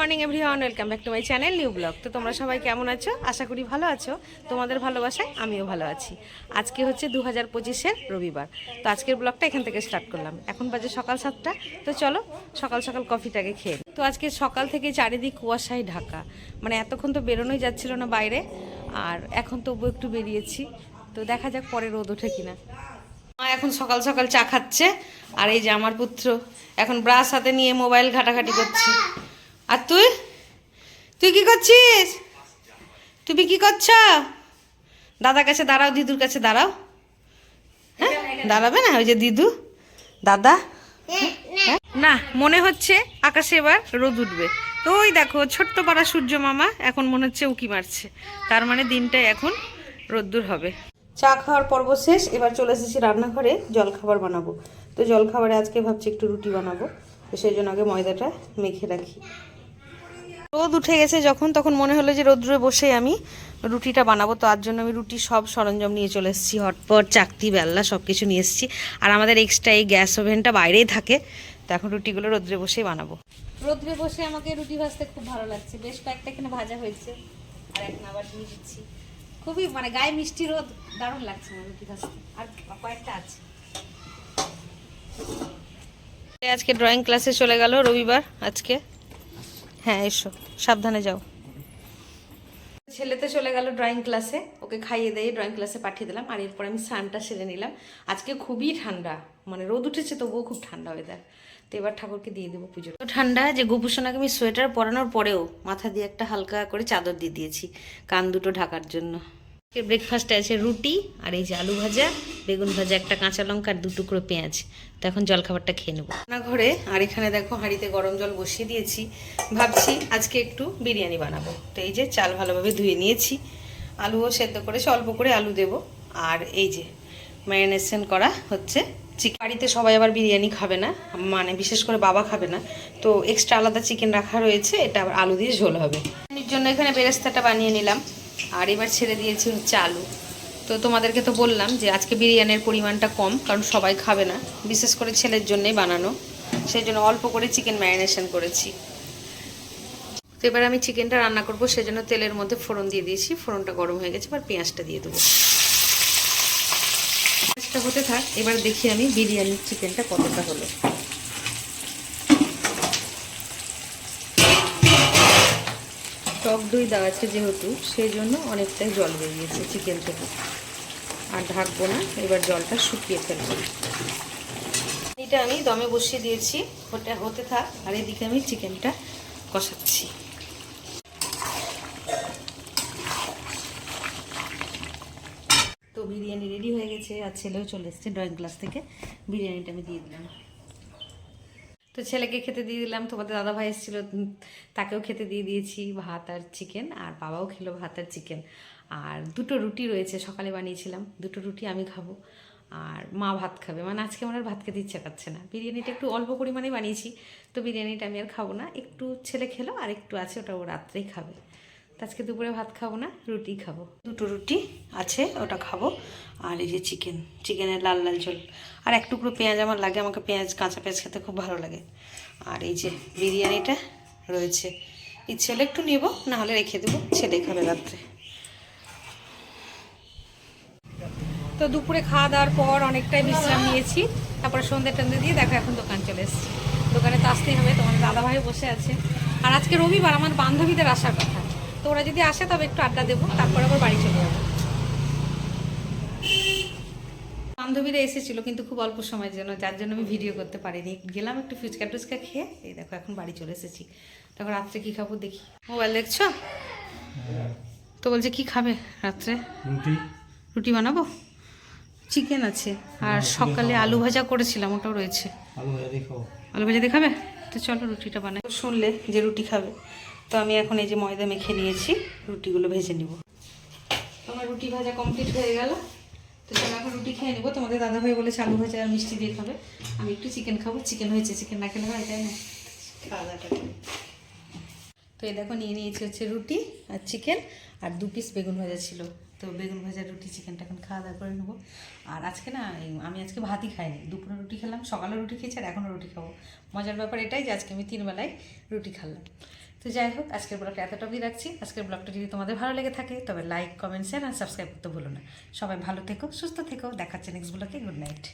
Morning everyone welcome back to my channel new blog তো তোমরা সবাই কেমন আছো? আশা করি ভালো আছো। তোমাদের ভালোবাসায় আমিও ভালো আছি। আজকে হচ্ছে দু হাজার পঁচিশের রবিবার। তো আজকের ব্লগটা এখান থেকে স্টার্ট করলাম। এখন বাজে সকাল সাতটা। তো চলো সকাল সকাল কফিটাকে খেয়ে তো আজকে সকাল থেকে চারিদিক কুয়াশায় ঢাকা। মানে এতক্ষণ তো বেরোনোই যাচ্ছিল না বাইরে। আর এখন তবু একটু বেরিয়েছি। তো দেখা যাক পরে রোদ ওঠে কিনা। মা এখন সকাল সকাল চা খাচ্ছে। আর এই যে আমার পুত্র। এখন ব্রাশ হাতে নিয়ে মোবাইল ঘাটাঘাটি করছে। আর তুই? তুই কি করছিস? তুমি কি করছ? দাদার কাছে দাঁড়াও, দিদুর কাছে দাঁড়াও। হ্যাঁ? দাঁড়াবে না? ওই যে দিদু। দাদা? হ্যাঁ? না, মনে হচ্ছে আকাশে এবার রোদ উঠবে। তো ওই দেখো, ছোট্ট পাড়া সূর্য মামা, এখন মনে হচ্ছে উকি মারছে। তার মানে দিনটাই এখন রোদ্দুর হবে। চা খাওয়ার পর্ব শেষ, এবার চলে এসেছি রান্নাঘরে, জলখাবার বানাবো। তো জলখাবারে আজকে ভাবছি একটু রুটি বানাবো। তো সেই জন্য আগে ময়দাটা মেখে রাখি। রোদ উঠে গেছে যখন তখন মনে হলো যে রোদ্রে বসে আমি রুটিটা বানাবো। তো তার জন্য আমি রুটি সব সরঞ্জাম নিয়ে চলে এসেছি হটপট চাকতি বেল্লা সব কিছু নিয়ে এসেছি। আর আমাদের এক্সট্রা এই গ্যাস ওভেনটা বাইরেই থাকে। তো এখন রুটিগুলো রোদ্রে বসেই বানাবো। রোদ্রে বসে আমাকে রুটি ভাজতে খুব ভালো লাগছে। বেশ কয়েকটা এখানে ভাজা হয়েছে। আর এখন আবার দিয়ে দিচ্ছি। খুবই মানে গায়ে মিষ্টি রোদ দারুণ লাগছে আমার রুটি ভাজতে। আর কয়েকটা আছে। আজকে ড্রয়িং ক্লাসে চলে গেল রবিবার আজকে। হ্যাঁ এসো। সাবধানে যাও। ছেলেতে চলে গেল ড্রয়িং ক্লাসে ওকে খাইয়ে দিয়ে ড্রয়িং ক্লাসে পাঠিয়ে দিলাম আর এরপর আমি স্নানটা সেরে নিলাম। আজকে খুবই ঠান্ডা। মানে রোদ উঠেছে তবুও খুব ঠান্ডা ওয়েদার তো এবার ঠাকুরকে দিয়ে দেবো পুজো তো ঠান্ডা যে গোপুসোনাকে আমি সোয়েটার পরানোর পরেও মাথা দিয়ে একটা হালকা করে চাদর দিয়ে দিয়েছি। কান দুটো ঢাকার জন্য। ব্রেকফাস্টে আছে রুটি আর এই যে আলু ভাজা। বেগুন ভাজা, একটা কাঁচা লঙ্কা আর দু টুকরো পেঁয়াজ। তো এখন জলখাবারটা খেয়ে নেব। ঘরে আর এখানে দেখো হাঁড়িতে গরম জল বসিয়ে দিয়েছি। ভাবছি আজকে একটু বিরিয়ানি বানাবো। তো এই যে চাল ভালোভাবে ধুয়ে নিয়েছি। আলুও সেদ্ধ করে অল্প করে আলু দেব। আর এই যে ম্যারিনেশন করা হচ্ছে চিকেন বাড়িতে সবাই আবার বিরিয়ানি খাবে না মানে বিশেষ করে বাবা খাবে না। তো এক্সট্রা আলাদা চিকেন রাখা রয়েছে, এটা আবার আলু দিয়ে ঝোল হবে। জন্য এখানে বেরেস্তাটা বানিয়ে নিলাম। আর এবার ছেড়ে দিয়েছি হচ্ছে আলু। তো তোমাদেরকে তো বললাম যে আজকে বিরিয়ানির পরিমাণটা কম, কারণ সবাই খাবে না। বিশেষ করে ছেলের জন্যই বানানো। সেই জন্য অল্প করে চিকেন ম্যারিনেশন করেছি। তো এবার আমি চিকেনটা রান্না করব, সেজন্য তেলের মধ্যে ফোড়ন দিয়ে দিয়েছি। ফোড়নটা গরম হয়ে গেছে, এবার পেঁয়াজটা দিয়ে দেবো। পেঁয়াজটা হতে থাক, এবার দেখি আমি বিরিয়ানির চিকেনটা কতটা হলো। টক দই দেওয়া আছে যেহেতু সেই জন্য অনেকটাই জল বেরিয়েছে চিকেন থেকে। আর ঢাকবো না, এবার জলটা শুকিয়ে ফেলব। এটা আমি দমে বসিয়ে দিয়েছি, ওটা হতে থাক, আর এদিকে আমি চিকেনটা কষাচ্ছি। তো বিরিয়ানি রেডি হয়ে গেছে, আর ছেলেও চলে এসছে ড্রয়িং ক্লাস থেকে। বিরিয়ানিটা আমি দিয়ে দিলাম। তো ছেলেকে খেতে দিয়ে দিলাম, তোমাদের দাদা ভাই এসেছিল তাকেও খেতে দিয়ে দিয়েছি, ভাত আর চিকেন আর বাবাও খেলো ভাত আর চিকেন আর দুটো রুটি রয়েছে, সকালে বানিয়েছিলাম, দুটো রুটি আমি খাব, আর মা ভাত খাবে। মানে আজকে আমার ভাত খেতে ইচ্ছা করছে না। বিরিয়ানিটা একটু অল্প পরিমাণে বানিয়েছি, তো বিরিয়ানিটা আমি আর খাব না। একটু ছেলে খেলো, আর একটু আছে, ওটা ও রাত্রেই খাবে। আজকে দুপুরে ভাত খাব না, রুটি খাব। দুটো রুটি আছে, ওটা খাব। আর এই যে চিকেন চিকেনের লাল লাল ঝোল। আর এক টুকরো পেঁয়াজ আমার লাগে, আমাকে পেঁয়াজ, কাঁচা পেঁয়াজ খেতে খুব ভালো লাগে। আর এই যে বিরিয়ানিটা রয়েছে। ইচ্ছে হলে একটু নেব নাহলে রেখে দেবো, ছেলে খাবে রাত্রে। তো দুপুরে খাওয়া দাওয়ার পর অনেকটাই বিশ্রাম নিয়েছি। তারপরে সন্ধ্যে টন্ধে দিয়ে দেখো এখন দোকান চলে এসেছি। দোকানে তো আসতেই হবে তোমার দাদাভাই বসে আছে। আর আজকে রবিবার, আমার বান্ধবীদের আসার কথা। তো ওরা যদি আসে তবে একটু আড্ডা দেবো তারপর আবার বাড়ি চলে যাব। বান্ধবীরা এসেছিল কিন্তু খুব অল্প সময়ের জন্য যার জন্য আমি ভিডিও করতে পারিনি। গেলাম একটু ফুচকা টুচকা খেয়ে এই দেখো এখন বাড়ি চলে এসেছি। তখন রাত্রে কি খাব দেখি। মোবাইল দেখছ? তো বলছে কি খাবে রাত্রে? রুটি। রুটি বানাবো? চিকেন আছে। আর সকালে আলু ভাজা করেছিলাম ওটাও রয়েছে। আলু ভাজা আলু ভাজা দেখাবে তো চলো রুটিটা বানাই। শুনলে যে রুটি খাবে। তো আমি এখন এই যে ময়দা মেখে নিয়েছি রুটিগুলো ভেজে নিব। আমার রুটি ভাজা কমপ্লিট হয়ে গেল। তো চলো এখন রুটি খেয়ে নেব। তোমাদের দাদাভাই বলেছে আলু ভাজা আর মিষ্টি দিয়ে খাবে। আমি একটু চিকেন খাব। চিকেন হয়েছে চিকেন না খেলে হয় তাই না? খাওয়া দাওয়াটা তো এই দেখো নিয়ে নিয়েছি হচ্ছে রুটি আর চিকেন আর দু পিস বেগুন ভাজা ছিল। তো বেগুন ভাজা রুটি চিকেনটা এখন খাওয়া দাওয়া করে নেব। আর আজকে না আমি আজকে ভাতই খাইনি। দুপুরে রুটি খেলাম সকালে রুটি খেয়েছি আর এখনও রুটি খাব। মজার ব্যাপার এটাই যে আজকে আমি তিনবেলায় রুটি খেলাম। তো যাই হোক, আজকের ব্লগটা এতটুকুই রাখছি। আজকের ব্লগটা যদি তোমাদের ভালো লেগে থাকে, তবে লাইক কমেন্ট শেয়ার আর সাবস্ক্রাইব করতে ভুলো না। সবাই ভালো থেকো, সুস্থ থেকো, দেখাচ্ছে নেক্সট ব্লগে গুড নাইট